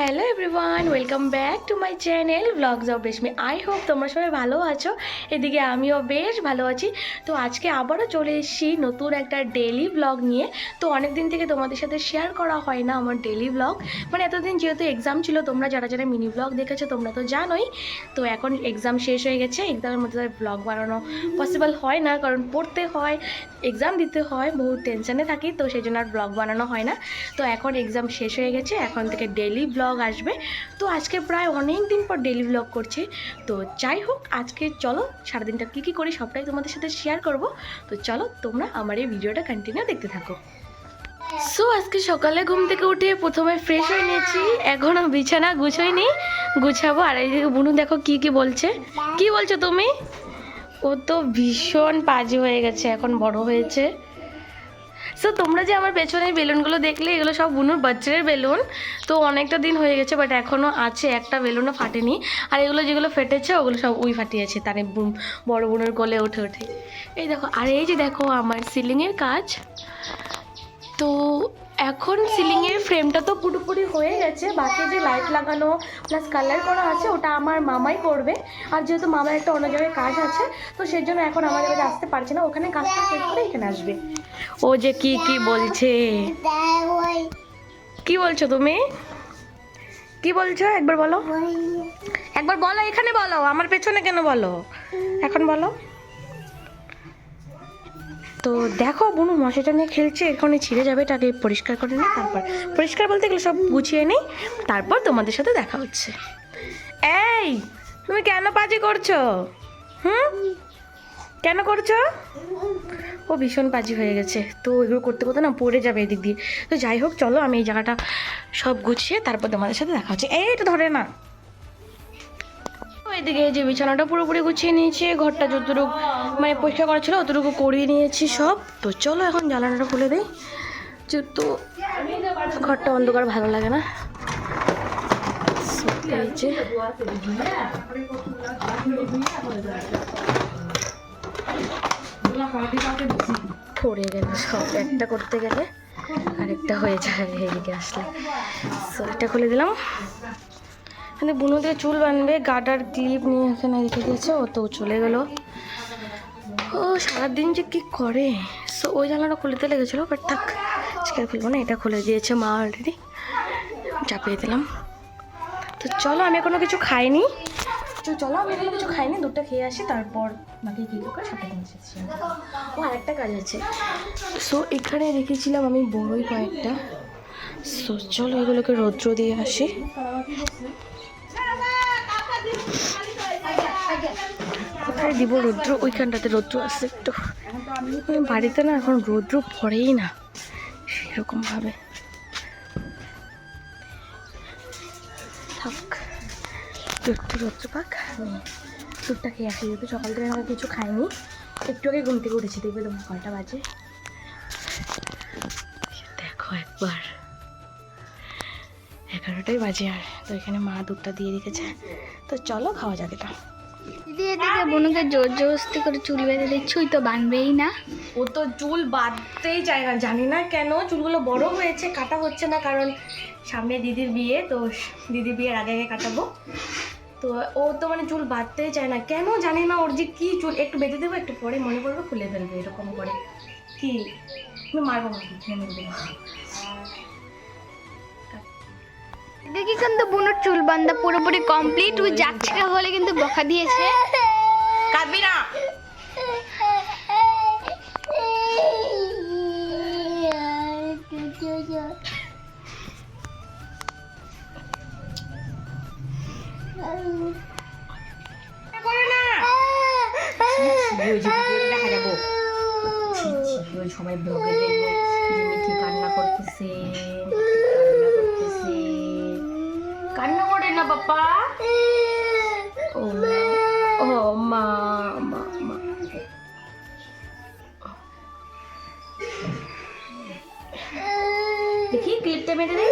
Hello everyone welcome back to my channel blogs of Reshmi I hope তোমরা সবাই ভালো আছো। এদিকে আমিও বেশ ভালো আছি। তো আজকে আবারও চলে এসেছি নতুন একটা ডেলি ব্লগ নিয়ে। তো অনেক দিন থেকে তোমাদের সাথে শেয়ার করা হয় না আমার ডেলি ব্লগ মানে এতদিন যেহেতু এক্সাম ছিল, তোমরা যারা যারা মিনি ব্লগ দেখেছ, তোমরা তো জানোই। তো এখন এক্সাম শেষ হয়ে গেছে। এক্সামের মধ্যে ব্লগ বানানো পসিবল হয় না, কারণ পড়তে হয় এক্সাম দিতে হয় বহু টেনশনে থাকি। তো সেই জন্য আর ব্লগ বানানো হয় না। তো এখন এক্সাম শেষ হয়ে গেছে। এখন থেকে ডেলি ব্লগ আসবে। তো আজকে প্রায় অনেক দিন পর ডেলি ব্লগ করছে। তো যাই হোক, আজকে চলো সারাদিনটা কী কী করি সবটাই তোমাদের সাথে শেয়ার করব। তো চলো তোমরা আমার এই ভিডিওটা কন্টিনিউ দেখতে থাকো। সো আজকে সকালে ঘুম থেকে উঠে প্রথমে ফ্রেশ হয়ে নিয়েছি। এখনও বিছানা গুছোইনি। গুছাবো আর এইদিকে বুনু দেখো কি কি বলছে। কি বলছো তুমি? ও তো ভীষণ পাজি হয়ে গেছে, এখন বড় হয়েছে। সো তোমরা যে আমার পেছনে বেলুনগুলো দেখলে, এগুলো সব বুনুর বাচ্চারের বেলুন। তো অনেকটা দিন হয়ে গেছে বাট এখনও আছে, একটা বেলুনও ফাটেনি। আর এগুলো যেগুলো ফেটেছে, ওগুলো সব উই ফাটিয়েছে তার বড় বোনের কোলে উঠে উঠে। এই দেখো, আর এই যে দেখো, আমার সিলিংয়ের কাজ। তো এখন সিলিংয়ের ফ্রেমটা তো পুরোপুরি হয়ে গেছে। বাকি যে লাইট লাগানো প্লাস কালার করা আছে, ওটা আমার মামাই করবে। আর যেহেতু মামার একটা অন্য জায়গায় কাজ আছে, তো সেই জন্য এখন আমাদের কাছে আসতে পারছে না। ওখানে কাজটা শেষ করে এখানে আসবে। ও যে কি কি বলছে? কি বলছো তুমি? কি বলছো? একবার বলো। একবার বলো, এখানে বলো। আমার পেছনে কেন বলো? এখন বলো। তো দেখো বুনু মশাটা নিয়ে খেলছে এখানে ছিঁড়ে যাবে এটাকে পরিষ্কার করে নিই তারপর পরিষ্কার বলতে গেলে সব গুছিয়ে নিই তারপর তোমাদের সাথে দেখা হচ্ছে। এই, তুমি কেন পাজি করছ? হুম? কেন করছ? ও ভীষণ পাজি হয়ে গেছে, তো এগুলো করতে করতে না পড়ে যাবে এদিক দিয়ে। তো যাই হোক, চলো আমি এই জায়গাটা সব গুছিয়ে তারপর তোমাদের সাথে দেখা হচ্ছে। এই এটা ধরে না এদিকে যে বিছানাটা পুরোপুরি গুছিয়ে নিয়েছি, ঘরটা যতটুকু মানে পরিষ্কার করা ছিল অতটুকু করিয়ে নিয়েছি সব। তো চলো এখন জ্বালানাটা খুলে দিই। যেহেতু ঘরটা অন্ধকার, ভালো লাগে না। পড়ে গেল সব, একটা করতে গেলে আরেকটা হয়ে যায়, এদিকে আসলে। সো এটা খুলে দিলাম। এখানে বুনুদের চুল বানবে, গাডার ক্লিপ নিয়ে এখানে রেখে দিয়েছে, ও তো চলে গেল। ও, সারাদিন যে কি করে? সো ওই জানলাটা খুলতে লেগেছিলো বাট থাক, আজকে খুলবো না, এটা খুলে দিয়েছে মা অলরেডি চাপিয়ে দিলাম। তো চলো, আমি এখনও কিছু খাইনি। তো চলো, আমি এখনও কিছু খাইনি, দুধটা খেয়ে আসি, তারপর বাকি কী করে সাথে এসেছি। ও, আরেকটা কাজ আছে। সো এখানে রেখেছিলাম আমি বড়ই কয়েকটা। সো চলো, এগুলোকে রৌদ্র দিয়ে আসি। কোথায় দিব রৌদ্র? ওইখানটাতে রৌদ্র আসছে একটু। বাড়িতে না এখন রৌদ্র পড়েই না, সেরকমভাবে। থাক একটু রৌদ্র পাক, আমি দুধটা খেয়ে আসি। যেহেতু সকাল থেকে আমার কিছু খাইনি, একটু আগে ঘুম থেকে উঠেছি, দেখবে তোমার কয়টা বাজে। দেখো একবার। এগারোটাই বাজে আর, তো এখানে মা দুধটা দিয়ে রেখেছে। তো চলো, খাওয়া যাবে এটা। দিদি এদিকে বোনকে জোর জবরদস্তি করে চুল বেঁধে দিচ্ছুই তো বানবেই না। ও তো চুল বাঁধতেই চায় না, জানি না কেন, চুলগুলো বড় হয়েছে, কাটা হচ্ছে না, কারণ সামনে দিদির বিয়ে, তো দিদির বিয়ের আগে আগে কাটাবো। তো ও তো মানে চুল বাঁধতেই চায় না, কেন জানি না ওর যে কি চুল, একটু বেঁধে দেবো, একটু পরে মনে পড়বে খুলে ফেলবে, এরকম করে। কি? আমি মারবো না দেখি কিন্তু বোনের চুল বান্ধা পুরোপুরি কমপ্লিট ওই যাচ্ছে বলে কিন্তু বকা দিয়েছে কাঁদবি না সবাই ব্লগে দেখবে মিঠি কান্না করতেছে কান্না করতেছে বাবা ও ও মা মা মা দেখি ক্লিপটা মেরে দে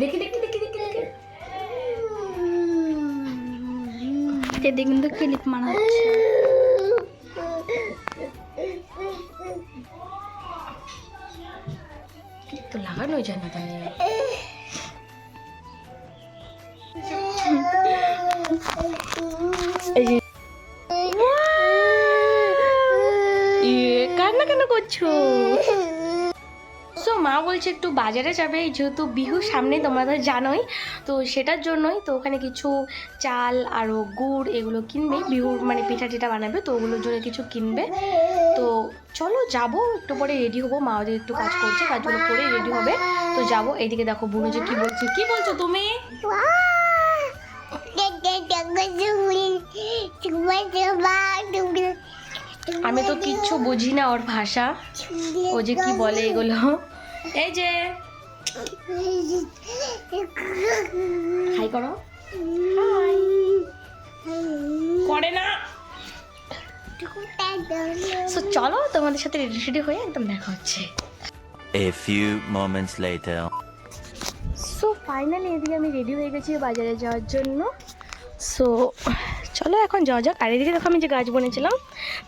দেখি দেখি দেখি দেখি দেখি এদিকে কিন্তু ক্লিপ মারা হচ্ছে তো লাগানোই যায় না তাই সো মা বলছে একটু বাজারে যাবে, যেহেতু বিহু সামনে তোমরা তো জানোই, তো সেটার জন্যই তো ওখানে কিছু চাল আরও গুড় এগুলো কিনবে বিহুর মানে পিঠা টিঠা বানাবে, তো ওগুলোর জন্য কিছু কিনবে। তো চলো যাব, একটু পরে রেডি হব, মা ওদের একটু কাজ করছে, কাজগুলো করে রেডি হবে। তো যাব, এইদিকে দেখো বুনু যে কি বলছে, কি বলছো তুমি? আমি তো কিচ্ছু বুঝি না ওর ভাষা। ও যে কি বলে এগুলো। এই যে। হাই করো। করে না। সো চলো তোমাদের সাথে রেডি রেডি হয়ে একদম দেখা হচ্ছে। A few moments later. So finally এদিকে আমি রেডি হয়ে গেছি বাজারে যাওয়ার জন্য। সো চলো এখন যাওয়া যাক। আর এদিকে দেখো আমি যে গাছ বনেছিলাম।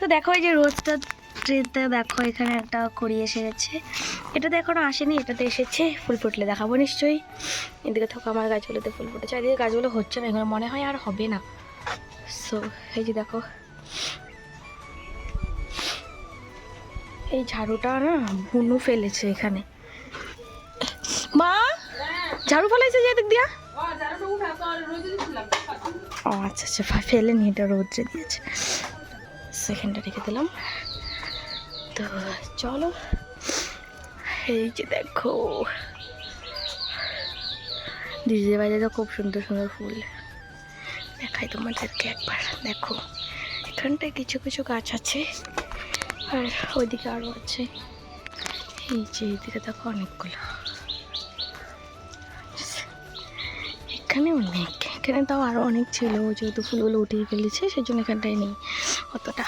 তো দেখো এই যে রোজটা ট্রেতে দেখো, এখানে একটা করি এসে গেছে। এটাতে এখনও আসেনি, এটাতে এসেছে। ফুল ফুটলে দেখাবো নিশ্চয়ই। এদিকে থাকো আমার গাছগুলোতে ফুল ফুটেছে। এদিকে গাছগুলো হচ্ছে না, এগুলো মনে হয় আর হবে না। সো এই যে দেখো। এই ঝাড়ুটা না বুনু ফেলেছে এখানে। মা, ঝাড়ু ফেলাইছে যে দিক দিয়া? ও আচ্ছা আচ্ছা ফা- ফেলেনি এটা রোদ্রে দিয়েছে। সেকেন্ডটা রেখে দিলাম। তো, চলো। এই যে দেখো। ডিজে তো খুব সুন্দর সুন্দর ফুল। দেখাই তোমাদেরকে একবার। দেখো, এখানটায় কিছু কিছু গাছ আছে, আর ওইদিকে আরও আছে। এই যে এইদিকে দেখো অনেকগুলো। এখানে অনেক, এখানে তাও আরও অনেক ছিল, যেহেতু ফুলগুলো উঠিয়ে ফেলেছে সেই জন্য এখানটায় নেই অতটা।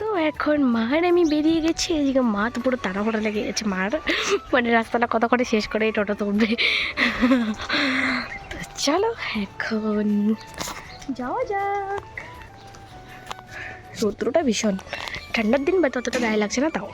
তো এখন মার আমি বেরিয়ে গেছি, এদিকে মা তো পুরো তাড়াহুড়া লেগে গেছে, মার মানে রাস্তাটা কত করে শেষ করে এই টোটো তুলবে। তো চলো এখন যাওয়া যাক। রৌদ্রটা ভীষণ। ঠান্ডার দিন বা ততটা গায়ে লাগছে না তাও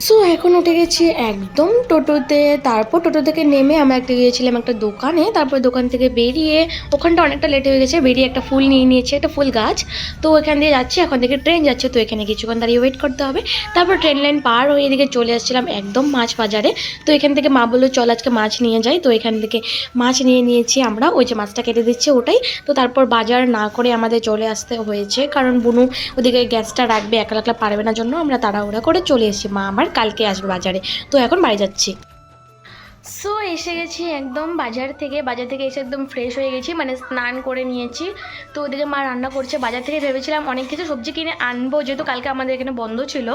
সো এখন উঠে গেছি একদম টোটোতে। তারপর টোটো থেকে নেমে আমরা একটা গিয়েছিলাম একটা দোকানে। তারপর দোকান থেকে বেরিয়ে ওখানটা অনেকটা লেট হয়ে গেছে। বেরিয়ে একটা ফুল নিয়ে নিয়েছে, একটা ফুল গাছ। তো ওখান দিয়ে যাচ্ছি, এখন থেকে ট্রেন যাচ্ছে। তো এখানে কিছুক্ষণ দাঁড়িয়ে ওয়েট করতে হবে। তারপর ট্রেন লাইন পার হয়ে এদিকে চলে আসছিলাম একদম মাছ বাজারে। তো এখান থেকে মা বলল, চল আজকে মাছ নিয়ে যাই। তো এখান থেকে মাছ নিয়ে নিয়েছি আমরা। ওই যে মাছটা কেটে দিচ্ছে ওটাই। তো তারপর বাজার না করে আমাদের চলে আসতে হয়েছে। কারণ বুনু ওদিকে গ্যাসটা রাখবে একলা একলা পারবে না। জন্য আমরা তাড়াহুড়া করে চলে এসেছি। মা আমার কালকে আসবে বাজারে। তো এখন বাড়ি যাচ্ছি। সো এসে গেছি একদম বাজার থেকে। বাজার থেকে এসে একদম ফ্রেশ হয়ে গেছি মানে স্নান করে নিয়েছি। তো ওদিকে মা রান্না করছে। বাজার থেকে ভেবেছিলাম অনেক কিছু সবজি কিনে আনব, যেহেতু কালকে আমাদের এখানে বন্ধ ছিল।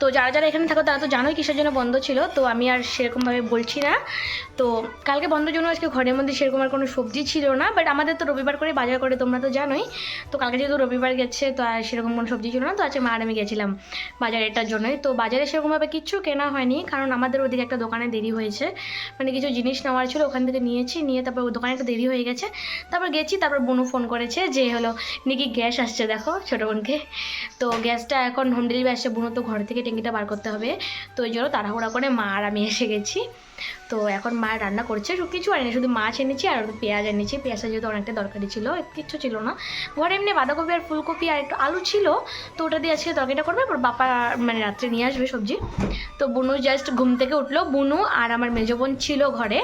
তো যারা যারা এখানে থাকো, তারা তো জানোই কিসের জন্য বন্ধ ছিল। তো আমি আর সেরকমভাবে বলছি না। তো কালকে বন্ধের জন্য আজকে ঘরের মধ্যে সেরকম আর কোনো সবজি ছিল না বাট আমাদের তো রবিবার করে বাজার করে, তোমরা তো জানোই। তো কালকে যেহেতু রবিবার গেছে, তো আর সেরকম কোনো সবজি ছিল না। তো আজকে মা আর আমি গেছিলাম বাজার এটার জন্যই। তো বাজারে সেরকমভাবে কিচ্ছু কেনা হয়নি, কারণ আমাদের ওদিকে একটা দোকানে দেরি হয়েছে। মানে কিছু জিনিস নেওয়ার ছিল, ওখান থেকে নিয়েছি, নিয়ে তারপর দোকানে একটু দেরি হয়ে গেছে। তারপর গেছি, তারপর বনু ফোন করেছে যে, হলো, নাকি গ্যাস আসছে, দেখো ছোটো বোনকে। তো গ্যাসটা এখন হোম ডেলিভারি আসছে বুনো তো ঘর থেকে ট্যাঙ্কিটা বার করতে হবে। তো ওই জন্য তাড়াহুড়া করে মা আর আমি এসে গেছি। তো এখন মা রান্না করছে কিছু আনেনি, শুধু মাছ এনেছি আর পেঁয়াজ এনেছি। পেঁয়াজটা যেহেতু অনেকটা দরকারি ছিল, কিচ্ছু ছিল না। ঘরে এমনি বাঁধাকপি আর ফুলকপি আর একটু আলু ছিল, তো ওটা দিয়ে আজকে তরকারিটা করবে আর বাপা মানে রাত্রে নিয়ে আসবে সবজি। তো বুনু জাস্ট ঘুম থেকে উঠল, বুনু আর আমার মেজো বোন ছিল ঘরে।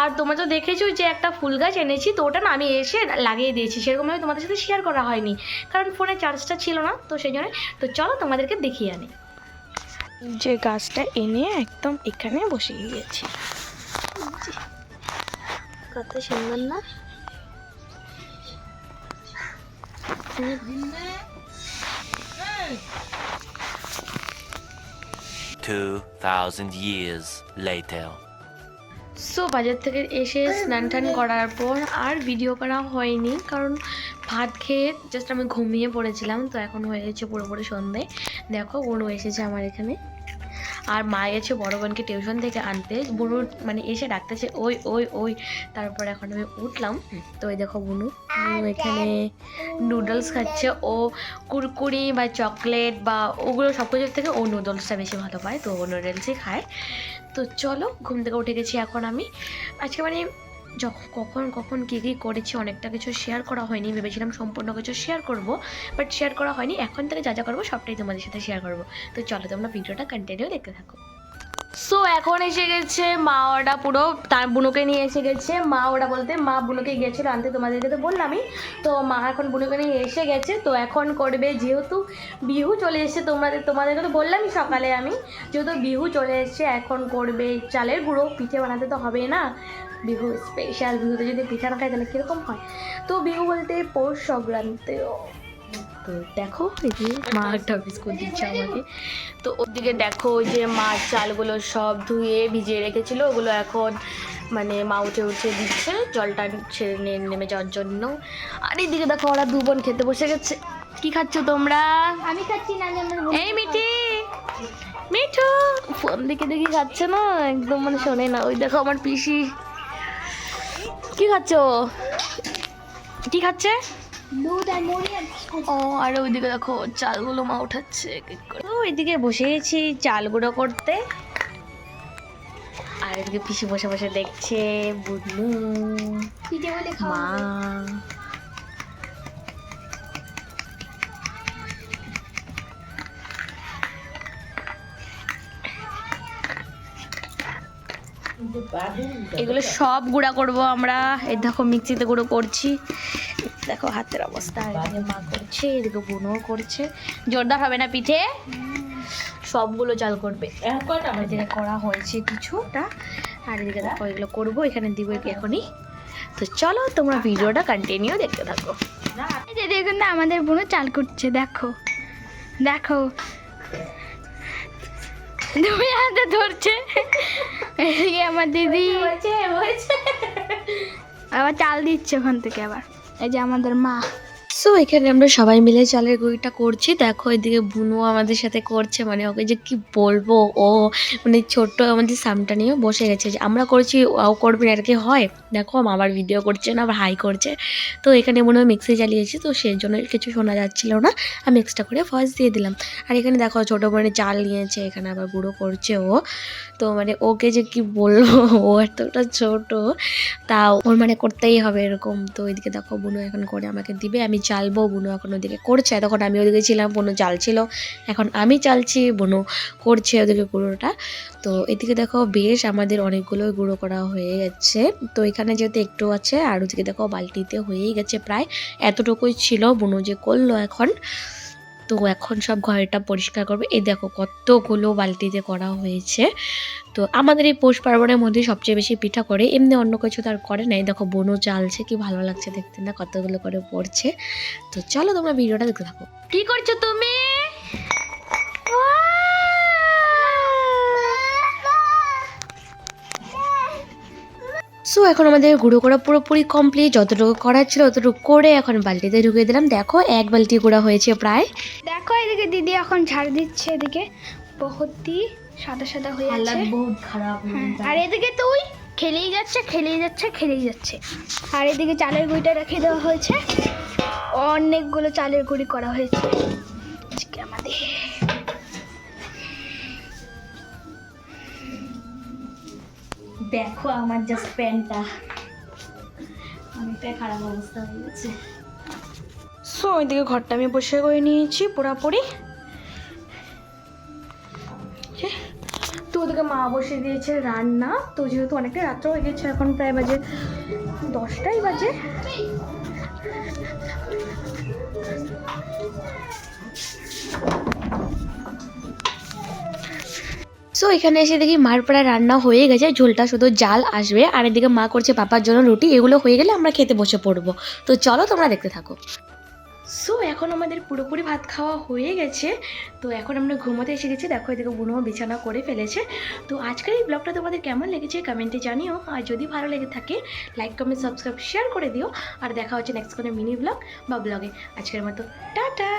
আর তোমরা তো দেখেছ যে একটা ফুল গাছ এনেছি, তো ওটা না আমি এসে লাগিয়ে দিয়েছি, সেরকমভাবে তোমাদের সাথে শেয়ার করা হয়নি। কারণ ফোনে চার্জটা ছিল না, তো সেই জন্য। তো চলো তোমাদেরকে দেখিয়ে আনি। যে গাছটা এনে একদম এখানে বসিয়ে দিয়েছি। কত সুন্দর না? Two thousand years later. So বাজার থেকে এসে স্নান টান করার পর আর ভিডিও করা হয়নি কারণ ভাত খেয়ে জাস্ট আমি ঘুমিয়ে পড়েছিলাম তো এখন হয়ে গেছে পুরোপুরি সন্ধে দেখো ওরও এসেছে আমার এখানে। আর মা গেছে বড় বোনকে টিউশন থেকে আনতে, বুনু মানে এসে ডাকতেছে, ওই ওই ওই। তারপর এখন আমি উঠলাম। তো ওই দেখো বুনু বুনু এখানে নুডলস খাচ্ছে। ও কুরকুরি বা চকলেট বা ওগুলো সব কিছুর থেকে ও নুডলসটা বেশি ভালো পায়। তো ও নুডলসই খায়। তো চলো, ঘুম থেকে উঠে গেছি এখন আমি। আজকে মানে যখন কখন কখন কী কী করেছি, অনেকটা কিছু শেয়ার করা হয়নি, ভেবেছিলাম সম্পূর্ণ কিছু শেয়ার করব বাট শেয়ার করা হয়নি। এখন থেকে যা যা করব, সবটাই তোমাদের সাথে শেয়ার করব। তো চলো তোমরা ভিডিওটা কন্টিনিউ দেখতে থাকো। সো এখন এসে গেছে মা ওটা পুরো, তার বুনুকে নিয়ে এসে গেছে। মা ওটা বলতে, মা বুনুকে গিয়েছিল আনতে, তোমাদেরকে তো বললামই। তো মা এখন বুনুকে নিয়ে এসে গেছে। তো এখন করবে যেহেতু বিহু চলে এসেছে তোমাদের তোমাদেরকে তো বললামই সকালে আমি। যেহেতু বিহু চলে এসেছে, এখন করবে চালের গুঁড়ো। পিঠে বানাতে তো হবে না। বিহু স্পেশাল বিহুতে যদি পিঠা না খাই তাহলে কীরকম হয়? তো বিহু বলতে পৌষ সংক্রান্তিও তো দেখো মা একটা বিস্কুট দিচ্ছে আমাকে। তো ওদিকে দেখো ওই যে মা চালগুলো সব ধুয়ে ভিজিয়ে রেখেছিল। ওগুলো এখন মানে মা উঠে উঠে দিচ্ছে জলটা ছেড়ে নেমে যাওয়ার জন্য। আর এইদিকে দেখো ওরা দু বোন খেতে বসে গেছে। কি খাচ্ছ তোমরা? আমি খাচ্ছি না এই মিঠি! মিঠু! ফোন দেখে দেখে খাচ্ছে না? একদম মানে শোনে না। ওই দেখো আমার পিসি কি খাচ্ছ? কি খাচ্ছে? ও আর ওইদিকে দেখো চালগুলো মা উঠাচ্ছে। তো ওইদিকে বসে গেছি চাল গুঁড়ো করতে। আর এদিকে পিসি বসে বসে দেখছে বুদলু মা। এগুলো সব গুঁড়া করব আমরা। এই দেখো মিক্সিতে গুঁড়ো করছি। দেখো হাতের অবস্থা। মা করছে এদিকে বোনও করছে। জোরদার হবে না পিঠে? সবগুলো চাল করবে। এদিকে করা হয়েছে কিছুটা। আর এদিকে দেখো এগুলো করব এখানে দিব এখনই। তো চলো তোমরা ভিডিওটা কন্টিনিউ দেখতে থাকো। এই যে দেখুন না আমাদের বোনও চাল করছে দেখো। দেখো। দুই হাতে ধরছে। এদিকে আমার দিদি। আবার চাল দিচ্ছে ওখান থেকে আবার। এই যে আমাদের মা। সো এখানে আমরা সবাই মিলে চালের গুঁড়িটা করছি। দেখো, এদিকে বুনু আমাদের সাথে করছে মানে ওকে যে কি বলব, ও মানে ছোট্ট আমাদের সামটা নিয়ে বসে গেছে। যে আমরা করছি, ও করবে না, আর কি হয়? দেখো আবার ভিডিও করছে না, আবার হাই করছে। তো এখানে মনে হয় মিক্সি চালিয়েছি তো সেই জন্য কিছু শোনা যাচ্ছিল না। আমি এক্সট্রা করে ভয়েস দিয়ে দিলাম। আর এখানে দেখো, ছোটো বোনে চাল নিয়েছে, এখানে আবার গুঁড়ো করছে ও। তো মানে ওকে যে কি বলব, ও এতটা ছোট তা ওর মানে করতেই হবে এরকম। তো এদিকে দেখো, বুনু এখন করে আমাকে দিবে। আমি চালবো, বুনু এখন ওদিকে করছে। তখন আমি ওদিকে ছিলাম, বুনু চালছিল। এখন আমি চালছি, বুনু করছে ওদিকে গুঁড়োটা। তো এদিকে দেখো বেশ আমাদের অনেকগুলো গুঁড়ো করা হয়ে গেছে। তো এখানে যেহেতু একটু আছে, আর ওদিকে দেখো বালতিতে হয়েই গেছে প্রায়। এতটুকুই ছিল বুনু যে করল এখন। তো এখন সব ঘরটা পরিষ্কার করবে। এই দেখো কতগুলো বালতিতে করা হয়েছে। তো আমাদের এই পৌষ পার্বণের মধ্যে সবচেয়ে বেশি পিঠা করে এমনি অন্য কিছু তার করে নাই। দেখো বোনও চালছে কি ভালো লাগছে দেখতে না কতগুলো করে পড়ছে। তো চলো তোমরা ভিডিওটা দেখতে থাকো। কি করছ তুমি? সো এখন আমাদের গুঁড়ো করা পুরোপুরি কমপ্লিট যতটুকু করার ছিল ততটুকু করে এখন বালতিতে ঢুকিয়ে দিলাম। দেখো এক বালতি গুঁড়া হয়েছে প্রায়। দেখো এদিকে দিদি এখন ঝাড় দিচ্ছে এদিকে। বহুতই সাদা সাদা হয়ে আছে। বহুত খারাপ হ্যাঁ, আর এদিকে তুই খেলেই যাচ্ছে খেলেই যাচ্ছে খেলেই যাচ্ছে। আর এদিকে চালের গুঁড়িটা রেখে দেওয়া হয়েছে। অনেকগুলো চালের গুঁড়ি করা হয়েছে। আজকে আমাদের। দেখো আমার জাস্ট প্যান্টটা। অনেকটাই খারাপ অবস্থা হয়ে গেছে। সো ওইদিকে ঘরটা আমি বসে করে নিয়েছি পুরাপুরি। ওদিকে মা বসে দিয়েছে রান্না। তো যেহেতু অনেকটা রাত্র হয়ে গেছে, এখন প্রায় বাজে দশটাই বাজে। সো এখানে এসে দেখি মার প্রায় রান্না হয়ে গেছে, ঝোলটা শুধু জাল আসবে। আর এদিকে মা করছে পাপার জন্য রুটি, এগুলো হয়ে গেলে আমরা খেতে বসে পড়ব। তো চলো তোমরা দেখতে থাকো। সো এখন আমাদের পুরোপুরি ভাত খাওয়া হয়ে গেছে। তো এখন আমরা ঘুমোতে এসে গেছি। দেখো এদিকে বুনো বিছানা করে ফেলেছে। তো আজকের এই ব্লগটা তোমাদের কেমন লেগেছে কমেন্টে জানিও। আর যদি ভালো লেগে থাকে লাইক কমেন্ট সাবস্ক্রাইব শেয়ার করে দিও। আর দেখা হচ্ছে নেক্সট কোনো মিনি ব্লগ বা ব্লগে আজকের মতো, টাটা!